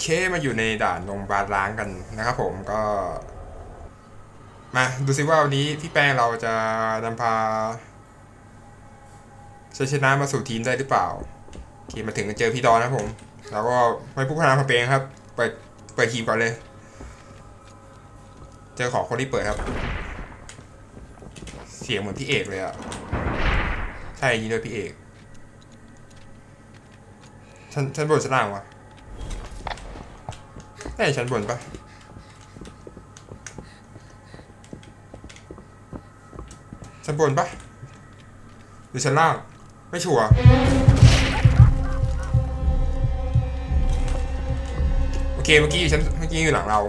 เคมาอยู่ในด่านโรงพยาบาลล้างกันนะครับผมก็ มาดูซิว่าวันนี้พี่แป้งเราจะนำพาชัยชนะมาสู่ทีมได้หรือเปล่าโอเคมาถึงเจอพี่ดอนนะผม แล้วก็ไม่พูดพนาพาเพงครับ เปิดเปิดทีมก่อนเลย เจอของคนที่เปิดครับ เสียงเหมือนพี่เอกเลยอะใช่ยินด้วยพี่เอกชั้นชั้นบนชั้นล่างวะ น่าจะชั้นบนปะชั้นบนปะหรือชั้นล่าง ไม่ชัวร์โอเคเมื่อกี้อยู่ชั้นเมื่อกี้อยู่หลังเรา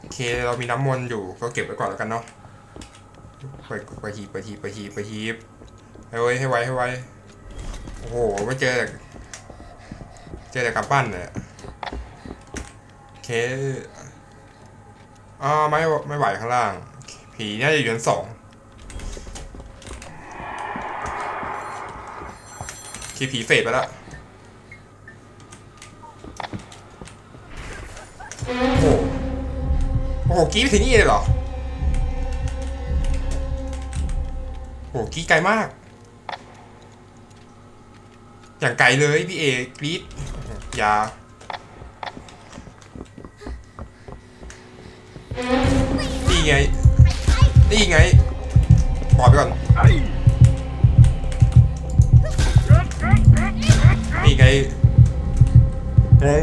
โอเคเรามีน้ำมนต์อยู่ก็เก็บไว้ก่อนแล้วกันเนาะไปไปทีไปทีไปทีไปทีให้ไว้ให้ไว้ให้ไว้โอ้โหไม่เจอ จอแต่กำปั้นเลยอะโอเคอ่าไม่ไม่ไหวข้างล่าง ผีน่าจะอยู่ชั้นสองคีผีเฟดไปแล้วโอ้โหโอ้โหกี้ไปถึงนี่เลยเหรอ โอ้โหกี้ไกลมาก อย่างไกลเลยพี่เอกรีด ยา นี่ไง นี่ไง ปล่อยไปก่อน นี่ไงงง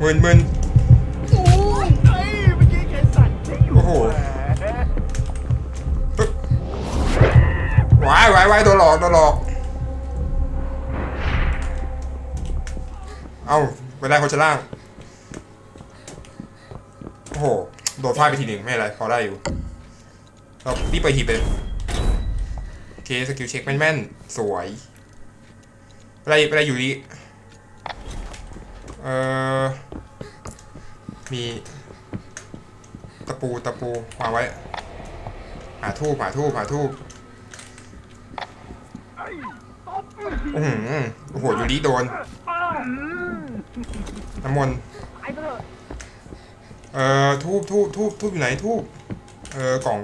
มึนมึนโอ้ยไอ้เมื่อกี้แกสั่นโอ้โหวายวายวายตัวหลอกตัวหลอก เอ้าไปได้คนชั้นล่าง โอ้โห โดนพลาดไปทีหนึ่งไม่เป็นไร พอได้อยู่เรารีบไปทีไปเลยโอเค สกิลเช็คแม่นๆ สวยไปได้ไปได้อยู่ดีเอ่อ มี ตะปูตะปูวางไว้ หาทูบหาทูบหาทูบไอ้ตบมือโอ้โหโอ้โหยูริโดน น้ำมนต์ไอ้เถอะเอ่อทูบทูบทูบทูบอยู่ไหนทูบเออกล่อง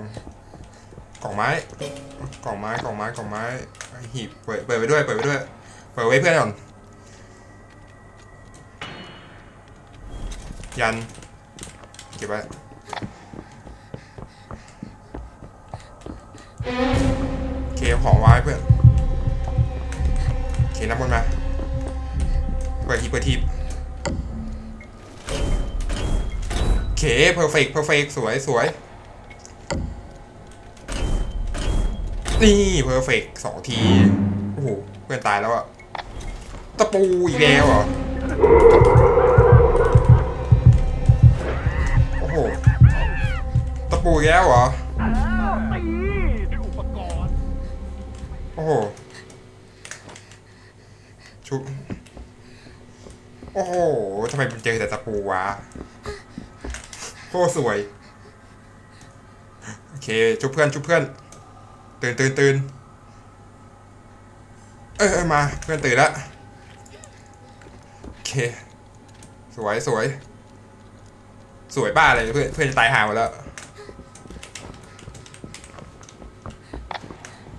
กล่องไม้ กล่องไม้กล่องไม้กล่องไม้หีบเปิดเปิดไปด้วยเปิดไปด้วยเปิดไว้เพื่อนก่อนยันเก็บไว้โอเคเอาของไว้เพื่อนโอเคน้ำมนต์มาเปิดทีเปิดที เคเพอร์เฟกต์เพอร์เฟกต์สวยสวยนี่เพอร์เฟกต์สองที โอ้โห เพื่อนตายแล้วอะตะปูอีกแล้วเหรอ โอ้โห ตะปูอีกแล้วเหรอตีอุปกรณ์โอ้โห ชุบ โอ้โหทำไมมันเจอแต่ตะปูวะ โคตรสวย โอเค ชุบเพื่อน ชุบเพื่อน ตื่นตื่นตื่นเออมา เพื่อนตื่นล้วโอเค สวยสวย สวยบ้าเลยเพื่อน เพื่อนจะตายห่าหมดแล้ว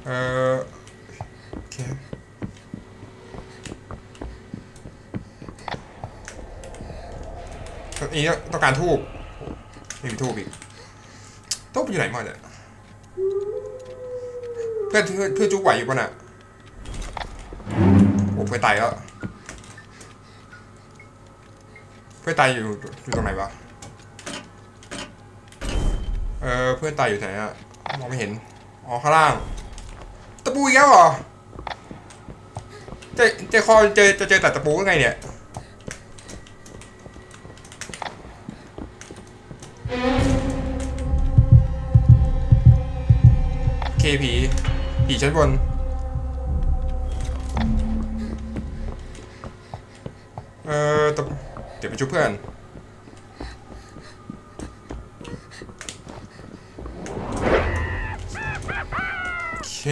เออโอเคอันนี้ต้องการทูบ ไม่มีทูบอีกทูบอยู่ไหนมดเนี่ยเพื่อนเพื่อนเพื่อนจุกไหวอยู่ป่ะน่ะโอ้เพื่อนตายแล้วเพื่อนตายอยู่อยู่ตรงไหนวะเออเพื่อนตายอยู่ไหนอะมองไม่เห็นอ๋อข้างล่างตะปูอีกแล้วเหรอเจเจคอเจอจะเจอแต่ตะปูยังไงเนี่ย เคผีผีชั้นบน เอ่อตะเดี๋ยวไปช่วยเพื่อนโอเค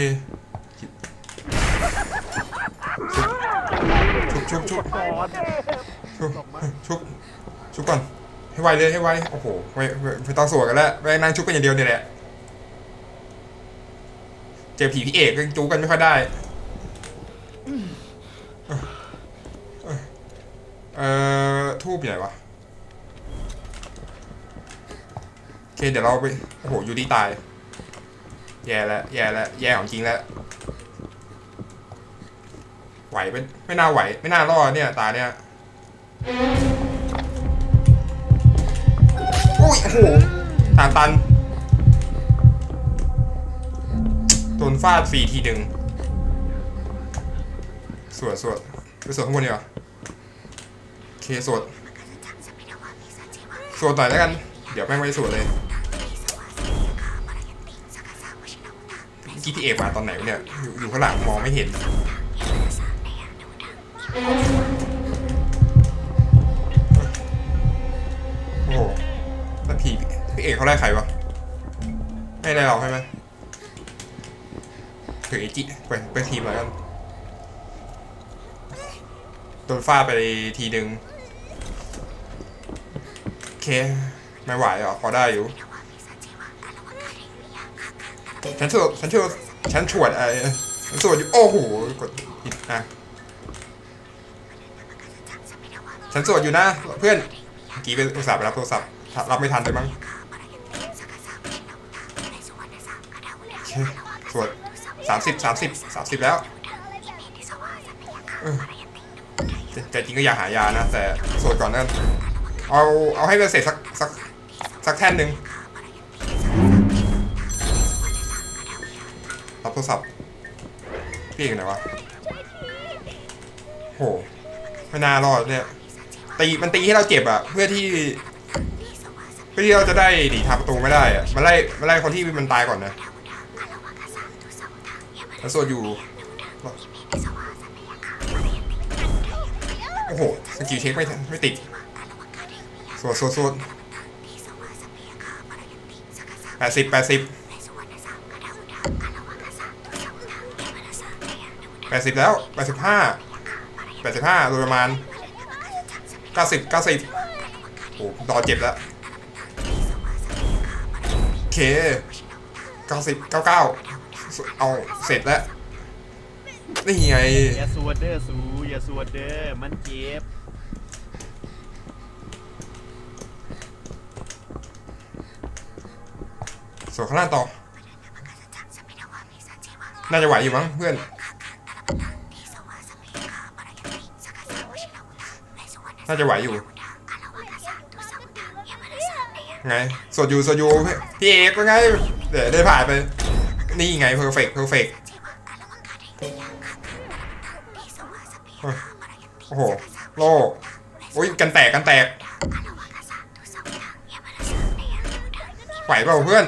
ชุบชุบชุบชุบชุบชุบก่อน ให้ไวเลยให้ไวโอ้โหไม่ไม่ไม่ต้องสวดกันแล้วแม่งนั่งชุบกันอย่างเดียวเนี่ยแหละเจอผีพี่เอกก็จูกันไม่ค่อยได้เอ่อทูบอยู่วะโอเคเดี๋ยวเราไปโอ้โหอยู่ดีตาย แย่แล้วแย่แล้วแย่ของจริงแล้วไหวไม่ไม่น่าไหว ไม่น่ารอดเนี่ยตาเนี่ย อุ้ยโอ้โหทางตันโดนฟาดฟรีทีหนึ่งสวดสวดไปสวดข้างบนดีกว่าโอเคสวดสวดหน่อยแล้วกัน เดี๋ยวแม่งไม่ได้สวดเลยกี้พี่เอกมาตอนไหนเนี่ย อยู่อยู่ข้างหลังมองไม่เห็น แล้วพี่พี่เอกเขาไล่ใครวะไม่ได้เราใช่ไหมถือไอจิไปไปทีมแล้วกันโดนฟาดไปทีหนึ่งโอเค ไม่ไหวหรอพอได้อยู่ ฉันสวดฉันสวดฉันฉวดไอ้ฉันสวดอยู่ โอ้โห กดผิดอะฉันสวดอยู่นะเพื่อนเมื่อกี้เป็นโทรศัพท์ไปรับโทรศัพท์ รับไม่ทันเลยมั้งโอเคสวดสามสิบสามสิบสามสิบแล้วเออแต่จริงก็อยากหายานะ แต่สวดก่อนนั่นเอาเอาให้มันเสร็จสักสักสักแท่นหนึ่งรับโทรศัพท์พี่อยู่ไหนวะโหไม่น่ารอดเนี่ยตีมันตีให้เราเจ็บอะเพื่อที่ ที่เราจะได้หนีทางประตูไม่ได้อะมาไล่มาไล่คนที่มันตายก่อนนะแล้วโซดอยู่ โอ้โหสกิลเช็คไม่ไม่ติดสวดสวดสวดแปดสิบแปดสิบแปดสิบแล้วแปดสิบห้าแปดสิบห้าโดยประมาณเก้าสิบเก้าสิบโอ้รอเจ็บแล้ว เคเก้าสิบเก้าเก้าเอาเสร็จแล้วนี่ไงอย่าสวดเด้อสูอย่าสวดเด้อมันเจ็บส่วนข้างล่างต่อ น่าจะไหวอยู่มั้งเพื่อนน่าจะไหวอยู่ ไงสวดอยู่สวดอยู่พี่เอกเป็นไง เดี๋ยวได้ผ่านไป นี่ไงเพอร์เฟกต์เพอร์เฟกต์โอ้โห โลโอ้ยกันแตกกันแตกไหวเปล่าเพื่อน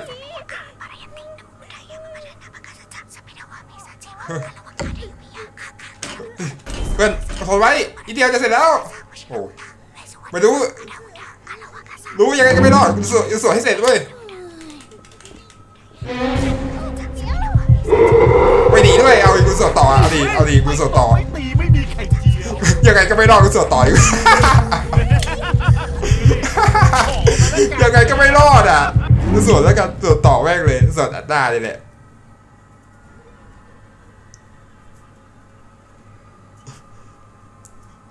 เพื่อนทนไว้อีเดียวจะเสร็จแล้วโอ้ไม่รู้ รู้ยังไงก็ไม่รอดกูสวดกูสวดให้เสร็จเว้ยไม่หนีด้วยเอาอีกกูสวดต่อเอาดีเอาดีกูสวดต่อไม่ตีไม่มีใครเจียวยังไงก็ไม่รอดกูสวดต่ออีกยังไงก็ไม่รอดอะกูสวดแล้วกันสวดต่อแม่งเลยสวดอัดหน้าเลยแหละ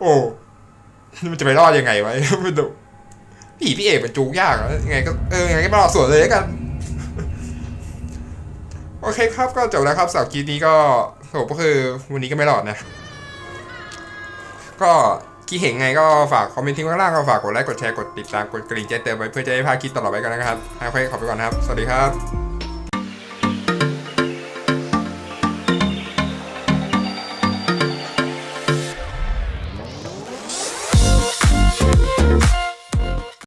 โอ้มันจะไปรอดยังไงวะไม่ดู ผีพี่เอกมันจูงยากอะยังไงก็เออยังไงก็ไม่รอดสวนเลยแล้วกัน โอเคครับก็จบแล้วครับสาวกีนี้ก็สรุปก็คือวันนี้ก็ไม่หลอดนะ ก็คิดเห็นไงก็ฝากคอมเมนต์ทิ้งไว้ข้างล่างก็ฝากกดไลค์กดแชร์กดติดตามกดกระดิ่งแจ้งเตือนไว้เพื่อจะได้พลาดคลิปตลอดไปกันนะครับโอเคขอบไปก่อนนะครับ สวัสดีครับ